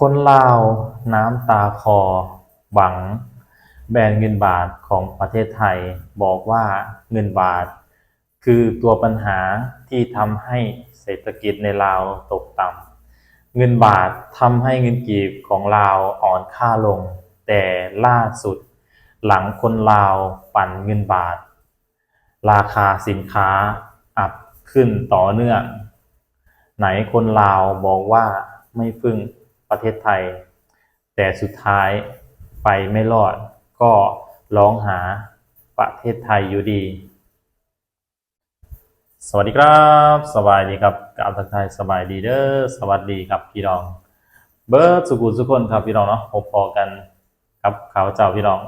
คนลาวน้ำตาคอ หวัง แบนเงินบาทของประเทศไทย บอกว่าเงินบาท คือตัวปัญหาที่ทำให้เศรษฐกิจในลาวตกต่ำเงินบาททำให้เงินกีบของลาวอ่อนค่าลง แต่ล่าสุด หลังคนลาวปั่นเงินบาท ราคาสินค้าอัพขึ้นต่อเนื่อง ไหนคนลาวบอกว่าไม่พึ่ง ประเทศไทย แต่สุดท้ายไปไม่รอด ก็ร้องหาประเทศไทยอยู่ดี สวัสดีครับ สบายดีครับกราบทักทายสบายดีเด้อสวัสดีครับพี่น้อง เบิร์ดสุขุมสุคนครับพี่น้องเนาะพบพอกันครับข่าวเจ้าพี่น้อง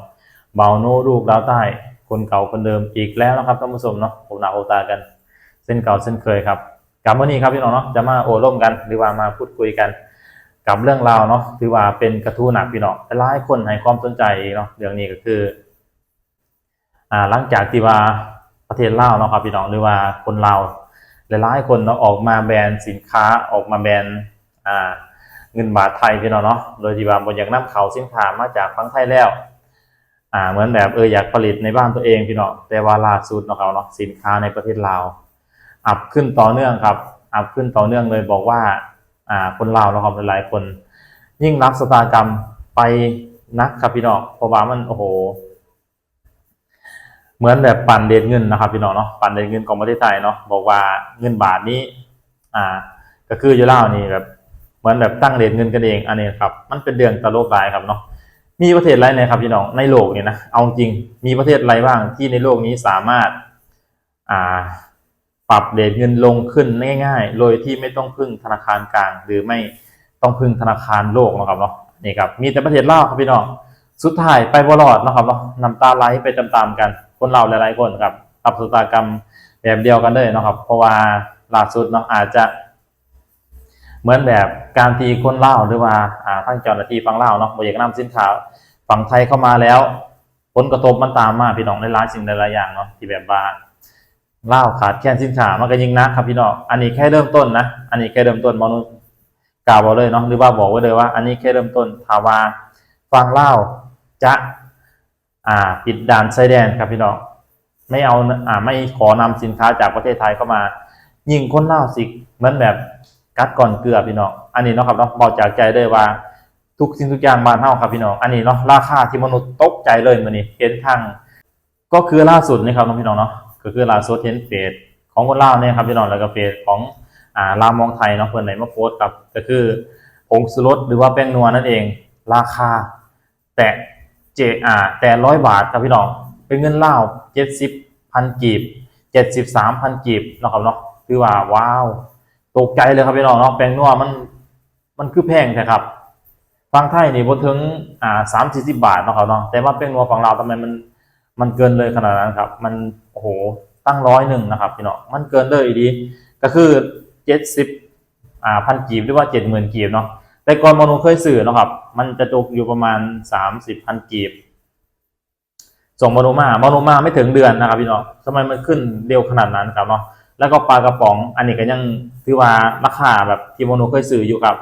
เบาโนลูกดาวใต้คนเก่าคนเดิมอีกแล้วนะครับท่านผู้ชมเนาะผมหนาโอตากัน เส้นเก่าเส้นเคยครับกับวันนี้ครับพี่น้องเนาะจะมาโอร่มกันหรือว่ามาพูดคุยกัน กับเรื่องราวเนาะถือว่าเป็นกระทู้หนักพี่น้องหลายคนให้ความสนใจเนาะเรื่องนี้ก็คือ อ่าหลังจากที่ว่าประเทศลาวเนาะครับพี่น้องหรือว่าคนลาวหลายๆคนเนาะออกมาแบนสินค้าออกมาแบนอ่าเงินบาทไทยพี่น้องเนาะโดยที่ว่าบนอยากนํเขาสินค้ามาจากฝั่งไทยแล้วอ่าเหมือนแบบเอออยากผลิตในบ้านตัวเองพี่น้องแต่ว่าล่าสุดเนาะเขาเนาะสินค้าในประเทศลาวอัพขึ้นต่อเนื่องครับอัพขึ้นต่อเนื่องเลยบอกว่า อ่าคนลาวเนาะครับหลายๆคน ยิ่งรับสตากรรมไปนักครับพี่น้องเพราะว่ามันโอ้โห เหมือนแบบปั่นเด็ดเงินนะครับพี่น้องเนาะปั่นเด็ดเงินของประเทศไทยเนาะบอกว่าเงินบาทนี้ อ่า ก็คืออยู่แล้วนี่แบบเหมือนแบบตั้งเด็ดเงินกันเองอันนี้ครับ มันเป็นเรื่องตลกหลายครับเนาะมีประเทศอะไรไหนครับพี่น้องในโลกเนี่ยนะเอาจริงมีประเทศอะไรบ้างที่ในโลกนี้สามารถ อ่า ปรับเรทเงินลงขึ้นง่ายๆ โดยที่ไม่ต้องพึ่งธนาคารกลาง หรือไม่ต้องพึ่งธนาคารโลกนะครับเนาะนี่ครับมีแต่ประเทศลาวครับพี่น้องสุดท้ายไปบรอดนะครับเนาะน้ำตาไหลไปตามๆกัน คนเราหลายๆคนครับปรับสตากรรมแบบเดียวกันเลยนะครับ เพราะว่าล่าสุดเนาะอาจจะ เหมือนแบบการที่คนเล่าหรือว่าอ่าทางเจ้าหน้าที่ฟังเล่าเนาะบอยากนำสินค้าฝั่งไทยเข้ามาแล้ว ผลกระทบมันตามมาพี่น้องในหลายสิ่งหลายๆอย่างเนาะที่แบบว่า เล่าขาดแคลนสินค้ามันก็ยิ่งหนะครับพี่น้องอันนี้แค่เริ่มต้นนะอันนี้แค่เริ่มต้นมนุษย์กล่าวบอกเลยเนาะหรือว่าบอกไว้เลยว่า อันนี้แค่เริ่มต้นถาว่าฟังเล่าจะอ่าปิดด่านชายแดนครับพี่น้องไม่เอาอ่าไม่ขอนำสินค้าจากประเทศไทยเข้ามา ยิ่งคนเล่าสิเหมือนแบบกัดก่อนเกลือพี่น้องอันนี้เนาะครับเนาะบอกจากใจเลยว่าทุกสิ่งทุกอย่างบานเฮาครับพี่น้อง อันนี้เนาะราคาที่มนุษย์ตกใจเลยมื้อนี้เห็นทางก็คือล่าสุดนี่ครับน้องพี่น้องเนาะ ก็คือล่าสุดเห็นเฟซของคนลาวเนี่ยครับพี่น้องแล้วก็เฟซของอ่าลาวมองไทยเนาะเพิ่นได้มาโพสต์ครับก็คือผงชูรสหรือว่าแป้งนัวนั่นเอง ราคา แต่เจอ่าแต่ร้อยบาทครับพี่น้องเป็นเงินลาว70พันกีบ73พันกีบเนาะครับเนาะคือว่าว้าวตกใจเลยครับพี่น้องเนาะแป้งนัวมันมันคือแพงแท้ครับฟังไทยนี่บ่ถึงอ่าสามสี่สิบบาทเนาะครับเนาะแต่ว่าเป็นงัวฝั่งลาวทำไมมัน มันเกินเลยขนาดนั้นครับ มันโอ้โหตั้งร้อยหนึ่งนะครับพี่น้องมันเกินเลยดี ก็คือเจ็ดสิบอ่าพันกีบหรือว่าเจ็ดหมื่นกีบเนาะแต่ก่อนมโนเคยสื่อเนาะครับ มันจะตกอยู่ประมาณสามสิบพันกีบ ส่งมโนมามโนมาไม่ถึงเดือนนะครับพี่น้องทำไมมันขึ้นเร็วขนาดนั้นครับเนาะแล้วก็ปลากระป๋องอันนี้ก็ยังถือว่าราคาแบบที่มโนเคยสื่ออยู่กับ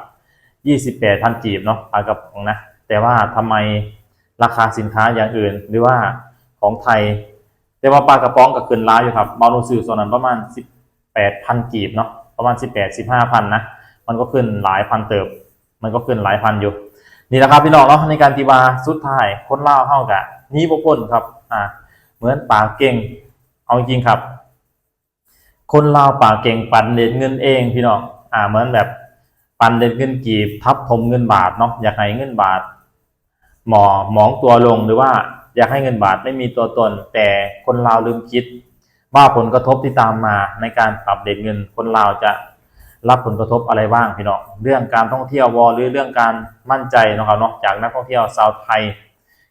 ยี่สิบแปดพันกีบเนาะปลากระป๋องนะ แต่ว่าทำไมราคาสินค้าอย่างอื่น หรือว่า ของไทย แต่ว่าปลากระป๋องก็ขึ้นร้าอยู่ครับบาโนซื้อส่วนนั้นประมาณสิบแปดพันกีบเนาะประมาณสิบแปดสิบห้าพันนะมันก็ขึ้นหลายพันเติบ มันก็ขึ้นหลายพันอยู่ นี่แหละครับพี่น้องเนาะในการที่ว่าสุดท้ายคนเล่าเท่ากับนี้บุพ้นครับอ่าเหมือนปากเก่งเอาจริงครับ คนเล่าปากเก่งปันเด็ดเงินเองพี่น้องอ่าเหมือนแบบปันเด็ดเงินกีบทับถมเงินบาทเนาะอยากให้เงินบาทหมอหมองตัวลงหรือว่า อยากให้เงินบาทไม่มีตัวตน แต่คนลาวลืมคิด ว่าผลกระทบที่ตามมาในการปรับเด็ดเงินคนลาวจะรับผลกระทบอะไรบ้างพี่น้องเรื่องการท่องเที่ยววอหรือเรื่องการมั่นใจนะครับเนาะจากนักท่องเที่ยวชาวไทย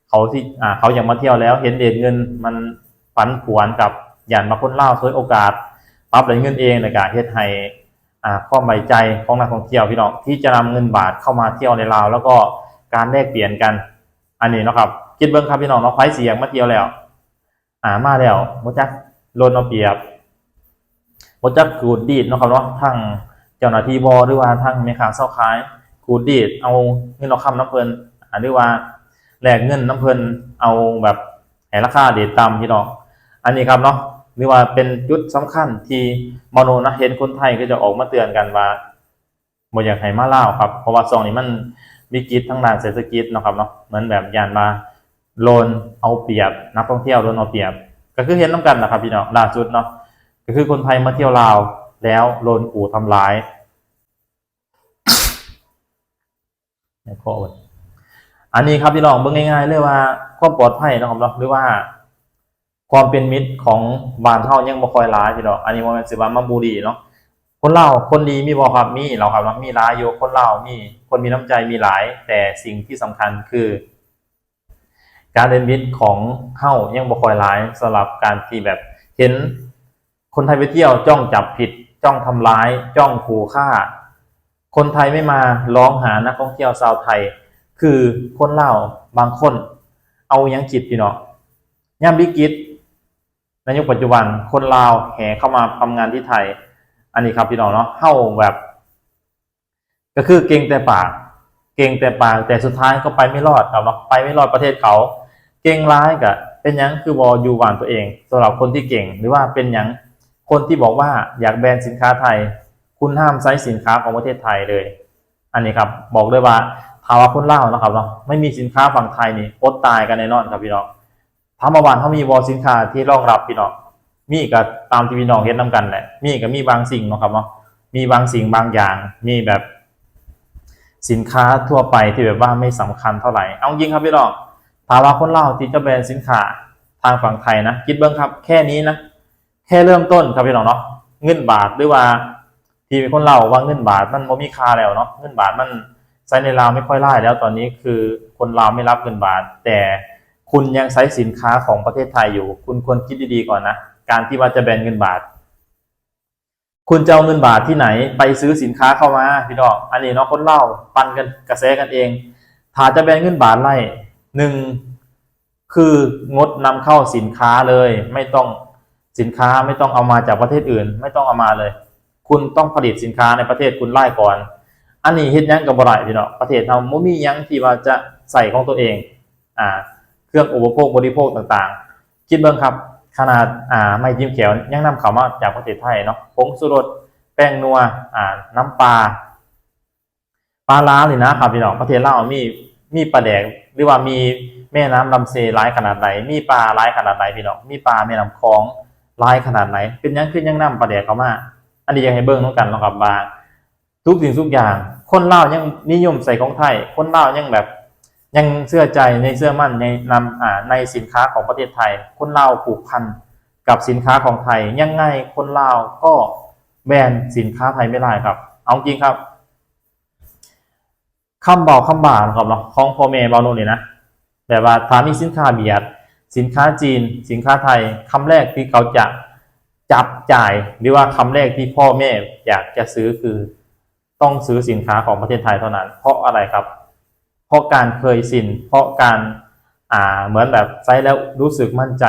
เขาที่อ่าเขาอยากมาเที่ยวแล้ว เห็นเด็ดเงินมันฝันผวนกับอย่างมาคนลาวช่วยโอกาสปรับเด็ดเงินเองในการเฮ็ดให้อ่าความใบใจของนักท่องเที่ยวพี่น้องที่จะนำเงินบาทเข้ามาเที่ยวในลาว แล้วก็การแลกเปลี่ยนกันอันนี้นะครับ คิดเบิ้งครับพี่น้องเนาะไฟเสียงมาเที่ยวแล้วอ่ามาแล้วมจักโลนเอาเปรียบมจักขูดดีดเนาะครับเนาะทั้งเจ้าหน้าที่บอหรือว่าทั้งแม่ค้าเซาขายขูดดีดเอาเงินเอาคำน้ำเพลินหรือว่าแลกเงินน้ำเพลินเอาแบบให้ราคาเดทต่ำพี่น้องอันนี้ครับเนาะหรือว่าเป็นจุดสำคัญที่มโนนะเห็นคนไทยก็จะออกมาเตือนกันว่าบ่อยากให้มาเล่าครับ เพราะว่าซองนี้มันวิกฤตทั้งด้านเศรษฐกิจนะครับเนาะเหมือนแบบยานมา โลนเอาเปรียบนักท่องเที่ยวโดนเอาเปรียบ ก็คือเห็นน้ำกันนะครับพี่น้องล่าสุดเนาะก็คือคนไทยมาเที่ยวลาวแล้วโดนขู่ทำร้ายในข้ออดอันนี้ครับพี่น้องเบิ่งง่ายๆเลยว่าความปลอดภัยนะครับเนาะหรือว่า ความเป็นมิตรของบ้านเฮายังบ่คอยร้ายพี่น้องอันนี้บ่แม่นสิว่ามาบูดีเนาะคนเล่าคนดีมีบ่ครับมีเราครับเนาะมีหลายอยู่คนเล่ามีคนมีน้ำใจมีหลาย แต่สิ่งที่สำคัญคือ การเป็นมิตรของเฮายังบ่คอยร้ายสำหรับการที่แบบเห็นคนไทยไปเที่ยวจ้องจับผิด จ้องทำร้าย จ้องขู่ฆ่า คนไทยไม่มาร้องหานักท่องเที่ยวชาวไทย คือคนเล่าบางคน เอายังจิตพี่เนาะย่ามวิกฤตในยุคปัจจุบันคนลาวแห่เข้ามาทำงานที่ไทย อันนี้ครับพี่น้องเนาะเข้าแบบ ก็คือเก่งแต่ปาก เก่งแต่ปากแต่สุดท้ายก็ไปไม่รอดครับเนาะไปไม่รอดประเทศเขา เก่งร้ายกะเป็นยังคือบออยู่หวานตัวเองสำหรับคนที่เก่งหรือว่าเป็นยังคนที่บอกว่าอยากแบนสินค้าไทย คุณห้ามใช้สินค้าของประเทศไทยเลย อันนี้ครับ บอกเลยว่าภาวะคนเล่าวนะครับเนาะไม่มีสินค้าฝั่งไทยนี่อดตายกันแน่นอนครับพี่น้องทำมาวันเขามีวอลสินค้าที่รองรับพี่น้องมีกับตามที่พี่น้องเห็นนํกันแหละมีกับมีบางสิ่งนะครับเนาะมีบางสิ่งบางอย่าง มีแบบสินค้าทั่วไปที่แบบว่าไม่สำคัญเท่าไหร่เอาจริงครับพี่น้อง ภาวะคนเล่าที่จะแบนสินค้าทางฝั่งไทยนะคิดเบิ้งครับ แค่นี้นะแค่เริ่มต้นครับพี่น้องเนาะเงินบาทหรือว่า ที่เป็นคนเล่าว่าเงินบาทมันบ่มีค่าแล้วเนาะเงินบาทมันใช้ในลาวไม่ค่อยไล่แล้วตอนนี้คือคนลาวไม่รับเงินบาท แต่คุณยังใช้สินค้าของประเทศไทยอยู่ คุณควรคิดดีๆก่อนนะการที่ว่าจะแบนเงินบาท คุณจะเอาเงินบาทที่ไหน ไปซื้อสินค้าเข้ามาพี่น้องอันนี้เนาะคนเล่าปันกันกระแสกันเองถ้าจะแบนเงินบาทไล่ หนึ่งคืองดนำเข้าสินค้าเลย ไม่ต้องสินค้าไม่ต้องเอามาจากประเทศอื่น ไม่ต้องเอามาเลย คุณต้องผลิตสินค้าในประเทศคุณไล่ก่อน อันนี้เฮ็ดยังกับ่ได้พี่น้องประเทศเราบ่มียังที่ว่าจะใส่ของตัวเองอ่าเครื่องอุปโภคบริโภคต่างๆ คิดเบิ่งครับขนาดอ่าไม่จิ้มเขียวยังนำเข้ามาจากประเทศไทยเนาะผงชูรสแป้งนัวอ่าน้ำปลาปลาล้านี่นะครับพี่น้องประเทศลาวมี มีปลาแดกหรือว่ามีแม่น้ำลำเซหลายขนาดไหน มีปลาหลายขนาดไหนพี่น้อง มีปลาแม่น้ำคลองหลายขนาดไหน เป็นยังคือยังนำปลาแดกเขามา อันนี้ยากให้เบิ่งน้องกันเนาะครับว่าทุกสิ่งทุกอย่าง คนเลายังนิยมใส่ของไทย คนเลายังแบบ ยังเชื่อใจในเชื่อมั่นในนำอ่าในสินค้าของประเทศไทย คนเลาผูกพันกับสินค้าของไทยยังไงคนเลาก็แบนสินค้าไทยไม่ได้ครับ เอาจริงครับ คำบอกคำบ่านะครับเนาะของพ่อแม่เบาโน่นนี่นะแบบว่าถ้ามีสินค้าเบียด สินค้าจีน สินค้าไทยคำแรกที่เขาจะจับจ่ายหรือว่าคำแรกที่พ่อแม่อยากจะซื้อคือต้องซื้อสินค้าของประเทศไทยเท่านั้น เพราะอะไรครับ เพราะการเคยสิน เพราะการอ่าเหมือนแบบใช้แล้วรู้สึกมั่นใจ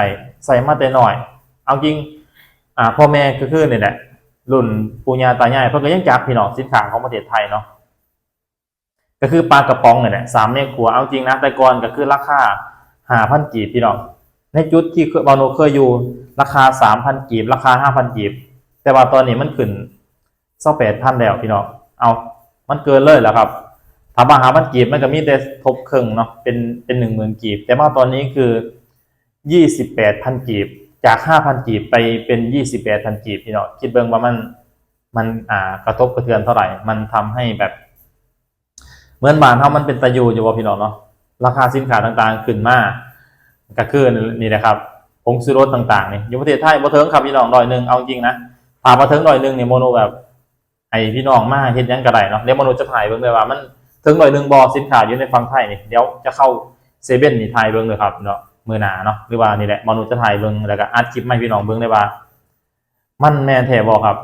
ใส่มาแต่หน่อย เอาจริงอ่าพ่อแม่ก็คือเนี่ยแหละรุ่นปู่ย่าตายายเพิ่นก็ยังจับพี่น้องสินค้าของประเทศไทยเนาะ ก็คือปลากระป๋องเนี่ยสามเมตรขัวเอาจริงนะแต่ก่อนก็คือราคาห้าพันกีบพี่น้องในจุดที่เคยบาโนเคยอยู่ ราคาสามพันกีบ ราคาห้าพันกีบ แต่ว่าตอนนี้มันขึ้นเศร้าแปดพันแล้วพี่น้องเอามันเกินเลยแล้วครับถามว่าหาพันกีบมันก็มีแต่ทบครึ่งเนาะเป็นเป็นหนึ่งหมื่นกีบ แต่ว่าตอนนี้คือยี่สิบแปดพันกีบ จากห้าพันกีบไปเป็นยี่สิบแปดพันกีบพี่น้องคิดเบิ่งว่ามันมันอ่ากระทบกระเทือนเท่าไหร่ มันทำให้แบบ เหมือนบ้านเฮามันเป็นตะยูอยู่ว่พี่น้องเนาะราคาสินค้าต่างๆขึ้นมากก็คือนี่นะครับผงซูรสต่างๆนี่อยู่ประเทศไทยบ่เทิงครับพี่น้องดอยหนึ่งเอาจริงนะถามมาเทิงดอยหนึ่งเนี่ยโมโนแบบไอพี่น้องมาเฮ็ดยังก็ได้เนาะเดี๋ยวโมโนจะถ่ายเบิ่งเลยว่ามันเทิงดอยหนึ่งบอสินค้าอยู่ในฝั่งไทยนี่เดี๋ยวจะเข้าเซเว่นนี่ถ่ายเบิ่งเลยครับเนาะมือหนาเนาะหรือว่านี่แหละโมโนจะถ่ายเบิ่งแล้วก็อัดคลิปให้พี่น้องเบิ่งได้ว่า มันแม่นแท้บ่ครับ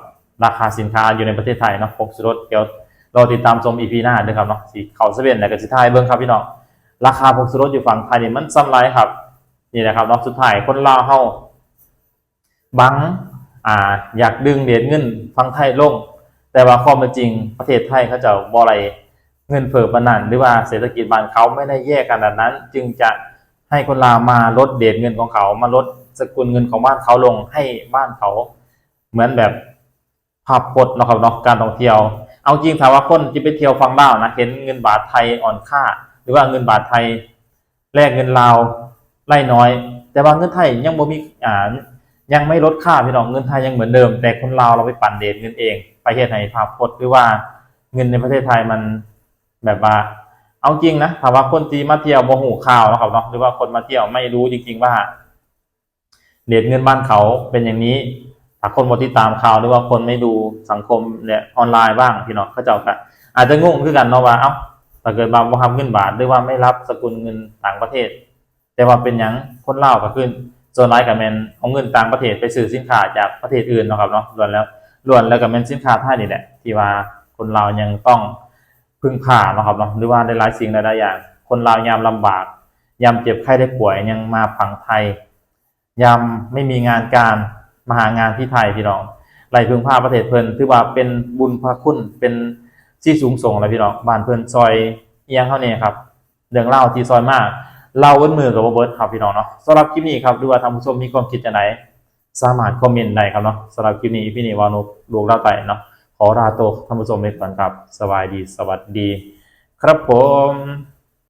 ราคาสินค้าอยู่ในประเทศไทยเนาะผงชูรสเดี๋ยว รอติดตามชมอีพีหน้าด้วยครับเนาะสิเขาเซเว่นแล้วก็สิถ่ายเบิ่งครับพี่น้องราคาผงชูรสอยู่ฝั่งไทยนี่มันซ้ำไรครับนี่นะครับเนาะสุดท้ายคนลาวเฮาบังอ่าอยากดึงเหรียญเงินฟังไทยลง แต่ว่าความเป็นจริงประเทศไทยเขาจะบ่อะไรเงินเฟ้อปานนันหรือว่าเศรษฐกิจบ้านเขาไม่ได้แย่ขนาดนั้น จึงจะให้คนลาวมาลดเดทเงินของเขามาลดสกุลเงินของบ้านเขาลงให้บ้านเขา เหมือนแบบภาพพจน์เนาะครับเนาะการท่องเที่ยว เอาจริงถามว่าคนที่ไปเที่ยวฟังลานะเห็นเงินบาทไทยอ่อนค่า หรือว่าเงินบาทไทยแลกเงินลาวไล่น้อย แต่ว่าเงินไทยยังบ่มีอ่ายังไม่ลดค่าพี่น้องเงินไทยยังเหมือนเดิม แต่คนลาวเราไปปั่นเดทเงินเอง ไปเฮ็ดให้ภาพพจน์หรือว่าเงินในประเทศไทยมันแบบว่า เอาจริงนะถามว่าคนที่มาเที่ยวบ่หูข่าวนะครับเนาะหรือว่าคนมาเที่ยวไม่รู้จริง ๆ ว่าเดทเงินบ้านเขาเป็นอย่างนี้ ถ้าคนบ่ติดตามข่าวหรือว่าคนไม่ดูสังคมเนี่ยออนไลน์บ้างพี่น้องเขาเจ้าก็อาจจะงงคือกันเนาะว่าเอ้าถ้าเกิดบางบ่รับเงินบาทหรือว่าไม่รับสกุลเงินต่างประเทศ แต่ว่าเป็นยังคนเล่าก็คือส่วนหลายก็แมนเอาเงินต่างประเทศไปซื้อสินค้าจากประเทศอื่นนะครับเนาะล้วนแล้วล้วนแล้วก็แมนสินค้าไทยนี่แหละที่ว่าคนเลายังต้องพึ่งพาเนาะครับเนาะหรือว่าหลายสิ่งหลายๆอย่าง คนเลายามลำบากยามเจ็บไข้ได้ป่วยยังมาฝังไทยยามไม่มีงานการ มาหางานที่ไทยพี่น้องไหลพึงพาประเทศเพิ่นถือว่าเป็นบุญพระคุณเป็นที่สูงส่งเลยพี่น้องบ้านเพิ่นซอยเอียงเท่านี้ครับเรื่องเล่าที่ซอยมากเล่าเว้นมือกับเบิร์ดครับพี่น้องเนาะสำหรับคลิปนี้ครับดูว่าท่านผู้ชมมีความคิดจะไหนสามารถคอมเมนต์ได้ครับเนาะสำหรับคลิปนี้พี่นี่วานุลูกเล่าไตเนาะขอลาตัวท่านผู้ชมไปก่อนครับสบายดีสวัสดี ครับผม